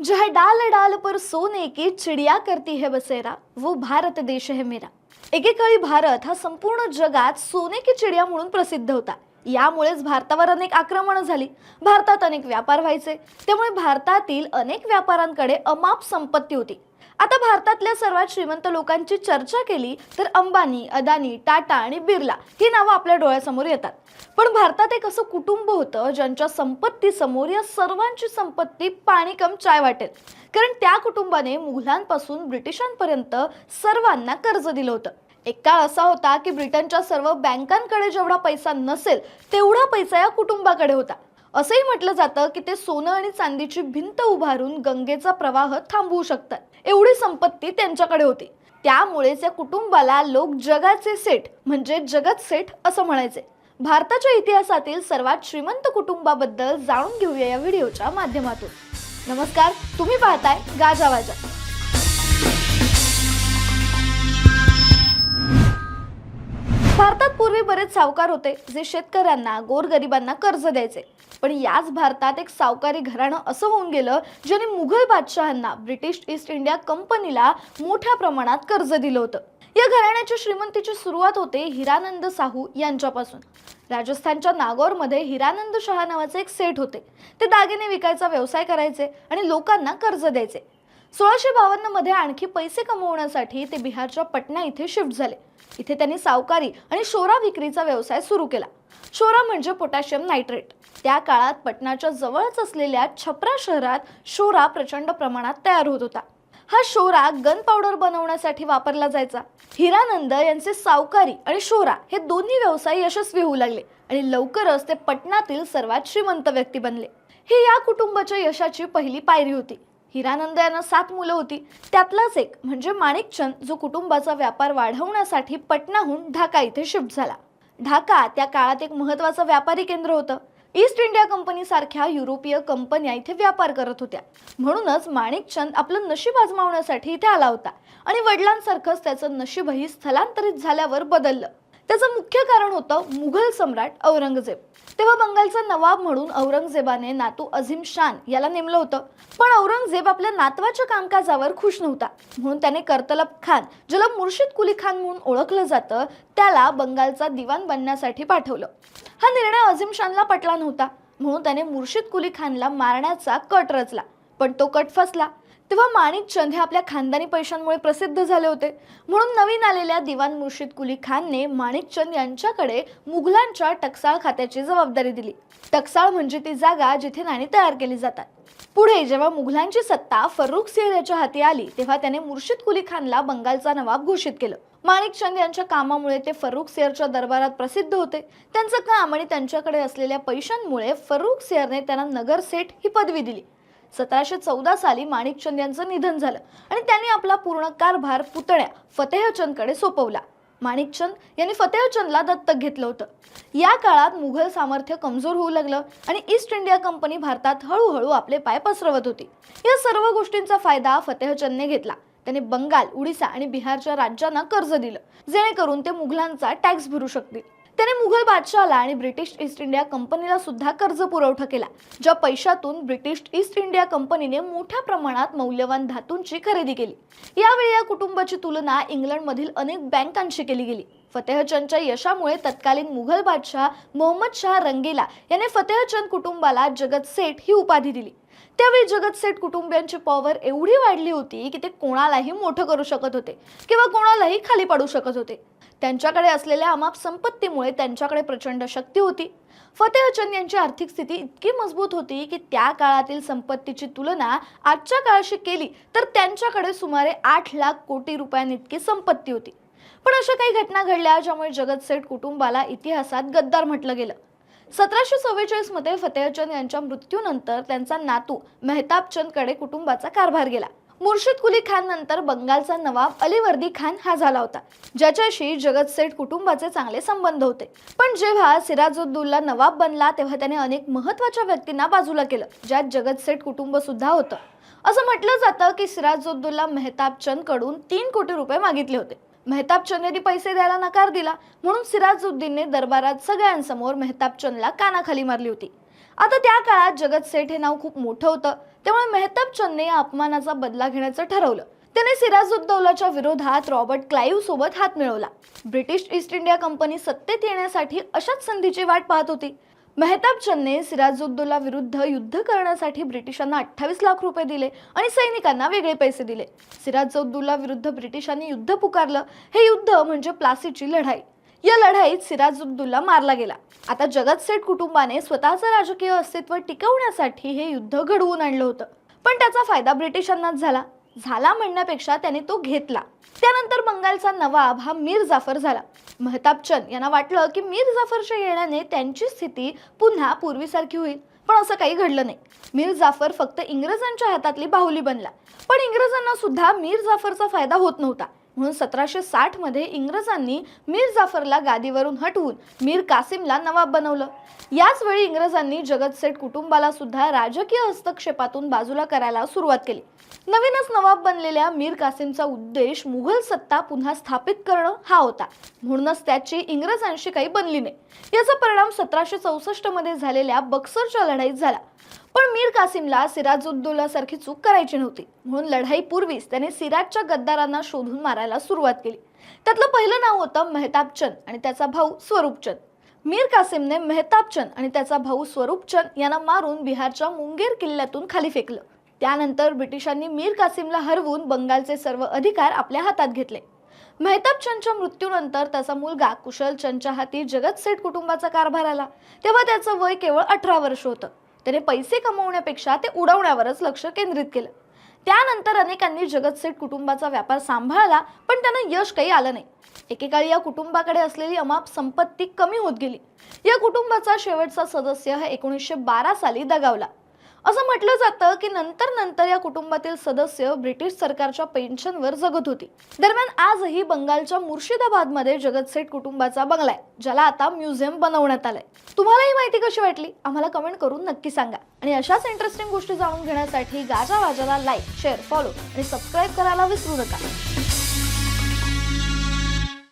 जहाँ डाल डाल पर सोने की चिडिया करती है बसेरा वो भारत देश है मेरा। एकेकाळी भारत हा संपूर्ण जगात सोने की चिडिया म्हणून प्रसिद्ध होता। यामुळेच भारतावर अनेक आक्रमणं झाली. भारतात अनेक व्यापार व्हायचे. त्यामुळे भारतातील अनेक व्यापाऱ्यांकडे अमाप संपत्ती होती. आता भारतातल्या सर्वात श्रीमंत लोकांची चर्चा केली तर अंबानी अदानी टाटा आणि बिर्ला ही नावं आपल्या डोळ्यासमोर येतात. पण भारतात एक असं कुटुंब होतं ज्यांच्या संपत्तीसमोर या सर्वांची संपत्ती पाणी कम चाय वाटेल. कारण त्या कुटुंबाने मुघलांपासून ब्रिटिशांपर्यंत सर्वांना कर्ज दिलं होतं. एक काळ असा होता की ब्रिटनच्या सर्व बँकांकडे जेवढा पैसा नसेल तेवढा पैसा या कुटुंबाकडे होता. असंही म्हटलं जातं की ते सोनं आणि चांदीची भिंत उभारून गंगेचा प्रवाह थांबवू शकतात. एवढी संपत्ती त्यांच्याकडे होती. त्यामुळेच या कुटुंबाला लोक जगाचे सेठ म्हणजे जगत सेठ असं म्हणायचे. भारताच्या इतिहासातील सर्वात श्रीमंत कुटुंबाबद्दल जाणून घेऊया या व्हिडिओच्या माध्यमातून. नमस्कार तुम्ही पाहताय गाजावाजा भारतात पूर्वी बरेच सावकार होते जे शेतकऱ्यांना गोरगरिबांना कर्ज द्यायचे. पण याच भारतात एक सावकारी घराणं असं होऊन गेलं ज्याने मुघल बादशहांना ब्रिटिश ईस्ट इंडिया कंपनीला मोठ्या प्रमाणात कर्ज दिलं होतं. या घराण्याच्या श्रीमंतीची सुरुवात होते हिरानंद साहू यांच्यापासून. राजस्थानच्या नागौरमध्ये हिरानंद शहा नावाचे एक सेठ होते. ते दागिने विकायचा व्यवसाय करायचे आणि लोकांना कर्ज द्यायचे. सोळाशे बावन्नमध्ये आणखी पैसे कमवण्यासाठी ते बिहारच्या पटना इथे शिफ्ट झाले. इथे त्यांनी सावकारी आणि शोरा विक्रीचा व्यवसाय सुरू केला. शोरा म्हणजे पोटॅशियम नायट्रेट. त्या काळात पटनाच्या जवळच असलेल्या छपरा शहरात शोरा प्रचंड प्रमाणात तयार होत होता. हा शोरा गन पावडर बनवण्यासाठी वापरला जायचा. हिरानंद यांचे सावकारी आणि शोरा हे दोन्ही व्यवसाय यशस्वी होऊ लागले आणि लवकरच ते पटनातील सर्वात श्रीमंत व्यक्ती बनले. ही या कुटुंबाच्या यशाची पहिली पायरी होती. हिरानंद यांना सात मुलं होती. त्यातलाच एक म्हणजे माणिकचंद जो कुटुंबाचा व्यापार वाढवण्यासाठी पटनाहून ढाका इथे शिफ्ट झाला. ढाका त्या काळात एक महत्वाचं व्यापारी केंद्र होतं. ईस्ट इंडिया कंपनी सारख्या युरोपीय कंपन्या इथे व्यापार करत होत्या. म्हणूनच माणिकचंद आपलं नशीब आजमावण्यासाठी इथे आला होता आणि वडिलांसारखंच त्याचं नशीबही स्थलांतरित झाल्यावर बदललं. त्याचं मुख्य कारण होतं मुघल सम्राट औरंगजेब. तेव्हा बंगालचा नवाब म्हणून औरंगजेबाने नातू अझीम शान याला नेमलं होतं. पण औरंगजेब आपल्या नातवाच्या कामकाजावर खुश नव्हता. म्हणून त्याने कर्तलब खान ज्याला मुर्शिद कुली खान म्हणून ओळखलं जातं त्याला बंगालचा दिवाण बनण्यासाठी पाठवलं. हा निर्णय अझीम शानला पटला नव्हता. म्हणून त्याने मुर्शिद कुली खानला मारण्याचा कट रचला. पण तो कट फसला. तेव्हा माणिकचंद हे आपल्या खानदानी पैशांमुळे प्रसिद्ध झाले होते. म्हणून नवीन आलेल्या दिवान मुर्शिद कुली खानने माणिकचंद यांच्याकडे मुघलांच्या टकसाळ खात्याची जबाबदारी दिली. टकसाळ म्हणजे ती जागा जिथे नाणी तयार केली जातात. पुढे जेव्हा मुघलांची सत्ता फरुख सिंह याच्या हाती आली तेव्हा त्याने मुर्शिद कुली खानला बंगालचा नवाब घोषित केलं. माणिकचंद यांच्या कामामुळे ते फरुख सियरच्या दरबारात प्रसिद्ध होते. त्यांचं काम आणि त्यांच्याकडे असलेल्या पैशांमुळे फरुख सियरने त्यांना नगर सेठ ही पदवी दिली. सतराशे चौदा साली माणिकचंद यांचं निधन झालं आणि त्यांनी आपला पूर्ण कारभार पुतण्या फतेहचंदकडे सोपवला. माणिकचंद यांनी फतेहचंदला दत्तक घेतलं होतं. या काळात मुघल सामर्थ्य कमजोर होऊ लागलं आणि ईस्ट इंडिया कंपनी भारतात हळूहळू आपले पाय पसरवत होती. या सर्व गोष्टींचा फायदा फतेहचंदने घेतला. त्याने बंगाल उडीसा आणि बिहारच्या राज्यांना कर्ज दिलं जेणेकरून ते मुघलांचा टॅक्स भरू शकतील. त्याने मुघल बादशहाला आणि ब्रिटिश ईस्ट इंडिया कंपनीला सुद्धा कर्ज पुरवठा केला ज्या पैशातून ब्रिटिश ईस्ट इंडिया कंपनीने मोठ्या प्रमाणात मौल्यवान धातूंची खरेदी केली. यावेळी या कुटुंबाची तुलना इंग्लंडमधील अनेक बँकांशी केली गेली. फतेहचंदच्या यशामुळे तत्कालीन मुघल बादशाह मोहम्मद शाह रंगीला याने फतेहचंद कुटुंबाला जगत सेठ ही उपाधी दिली. त्यावेळी जगत सेठ कुटुंबियांची पॉवर एवढी वाढली होती की ते कोणालाही मोठं करू शकत होते किंवा कोणालाही खाली पाडू शकत होते. त्यांच्याकडे असलेल्या अमाप संपत्तीमुळे त्यांच्याकडे प्रचंड शक्ती होती. फतेहचंद यांची आर्थिक स्थिती इतकी मजबूत होती की त्या काळातील संपत्तीची तुलना आजच्या काळाशी केली तर त्यांच्याकडे सुमारे आठ लाख कोटी रुपयांइतकी संपत्ती होती. पण अशा काही घटना घडल्या ज्यामुळे जगत सेठ कुटुंबाला इतिहासात गद्दार म्हटलं गेलं. सतराशे चव्वेचाळीसमध्ये फतेहचंद यांच्या मृत्यूनंतर त्यांचा नातू मेहताबचंदकडे कुटुंबाचा कारभार गेला. मुर्शिद कुली खान नंतर बंगालचा नवाब अलीवर्दी खान हा झाला होता ज्याच्याशी जगत सेठ कुटुंबाचे चांगले संबंध होते. पण जेव्हा सिराजुद्दौला नवाब बनला तेव्हा त्याने अनेक महत्त्वाच्या व्यक्तींना बाजूला केलं ज्यात जगत सेठ कुटुंब सुद्धा होतं. असं म्हटलं जातं की सिराजुद्दौला मेहताब चंदकडून तीन कोटी रुपये मागितले होते. मेहताब यांनी पैसे द्यायला नकार दिला म्हणून सिराजुद्दीनने दरबारात सगळ्यांसमोर मेहताब चंदला कानाखाली मारली होती. आता त्या काळात जगत सेठ हे नाव खूप मोठं होतं. त्यामुळे मेहताब चंदने या अपमानाचा बदला घेण्याचं ठरवलं. त्याने सिराजुद्दौलाच्या विरोधात रॉबर्ट क्लाईव्ह सोबत हात मिळवला. ब्रिटिश ईस्ट इंडिया कंपनी सत्तेत येण्यासाठी अशाच संधीची वाट पाहत होती. मेहताब चंदने सिराजुद्दौला विरुद्ध युद्ध करण्यासाठी ब्रिटिशांना अठ्ठावीस लाख रुपये दिले आणि सैनिकांना वेगळे पैसे दिले. सिराजुद्दौला विरुद्ध ब्रिटिशांनी युद्ध पुकारलं. हे युद्ध म्हणजे प्लासीची लढाई. या लढाईत सिराजुद्दौला मारला गेला. आता जगत सेठ कुटुंबाने स्वतःचं राजकीय अस्तित्व टिकवण्यासाठी हे युद्ध घडवून आणलं होतं. पण त्याचा फायदा ब्रिटिशांनाच झाला. झाला म्हणण्यापेक्षा त्याने तो घेतला. त्यानंतर बंगालचा नवाब हा मीर जाफर झाला. महताब चंद यांना वाटलं की मीर जाफरच्या येण्याने त्यांची स्थिती पुन्हा पूर्वीसारखी होईल. पण असं काही घडलं नाही. मीर जाफर फक्त इंग्रजांच्या हातातली बाहुली बनला. पण इंग्रजांना सुद्धा मीर जाफरचा फायदा होत नव्हता. म्हणून सतराशे साठमध्ये इंग्रजांनी मीर जाफरला गादीवरून हटवून मीर कासिमला नवाब बनवलं. याच वेळी इंग्रजांनी जगतसेठ कुटुंबाला सुद्धा राजकीय हस्तक्षेपातून बाजूला करायला सुरुवात केली. नवीनच नवाब बनलेल्या मीर कासिमचा उद्देश मुघल सत्ता पुन्हा स्थापित करणं हा होता. म्हणूनच त्याची इंग्रजांशी काही बनली नाही. याचा परिणाम सतराशे चौसष्टमध्ये झालेल्या बक्सरच्या लढाईत झाला. पण मीर कासिमला सिराजुद्दौला सारखी चूक करायची नव्हती. म्हणून लढाईपूर्वीच त्याने सिराजच्या गद्दारांना शोधून मारायला सुरुवात केली. त्यातलं पहिलं नाव होतं मेहताबचंद आणि त्याचा भाऊ स्वरूपचंद मीर कासिमने मेहताबचंद आणि त्याचा भाऊ स्वरूपचंद यांना मारून बिहारच्या मुंगेर किल्ल्यातून खाली फेकलं. त्यानंतर ब्रिटिशांनी मीर कासिमला हरवून बंगालचे सर्व अधिकार आपल्या हातात घेतले. मेहताबचंदच्या मृत्यूनंतर त्याचा मुलगा कुशलचंदच्या हाती जगत सेठ कुटुंबाचा कारभार आला. तेव्हा त्याचं वय केवळ अठरा वर्ष होतं. त्याने पैसे कमवण्यापेक्षा ते उडवण्यावरच लक्ष केंद्रित केलं. त्यानंतर अनेकांनी जगतसेठ कुटुंबाचा व्यापार सांभाळला पण त्यांना यश काही आलं नाही. एकेकाळी या कुटुंबाकडे असलेली अमाप संपत्ती कमी होत गेली. या कुटुंबाचा शेवटचा सदस्य हा एकोणीसशे बारा साली दगावला. असं म्हटलं जातं की नंतर नंतर या कुटुंबातील सदस्य ब्रिटिश सरकारच्या पेन्शनवर जगत होती. दरम्यान आजही बंगालच्या मुर्शिदाबादमध्ये जगतसेठ कुटुंबाचा बंगला आहे ज्याला आता म्युझियम बनवण्यात आलंय. तुम्हाला ही माहिती कशी वाटली? आम्हाला कमेंट करून नक्की सांगा. आणि अशाच इंटरेस्टिंग गोष्टी जाणून घेण्यासाठी गाजा वाजाला लाईक शेअर फॉलो आणि सबस्क्राईब करायला विसरू नका.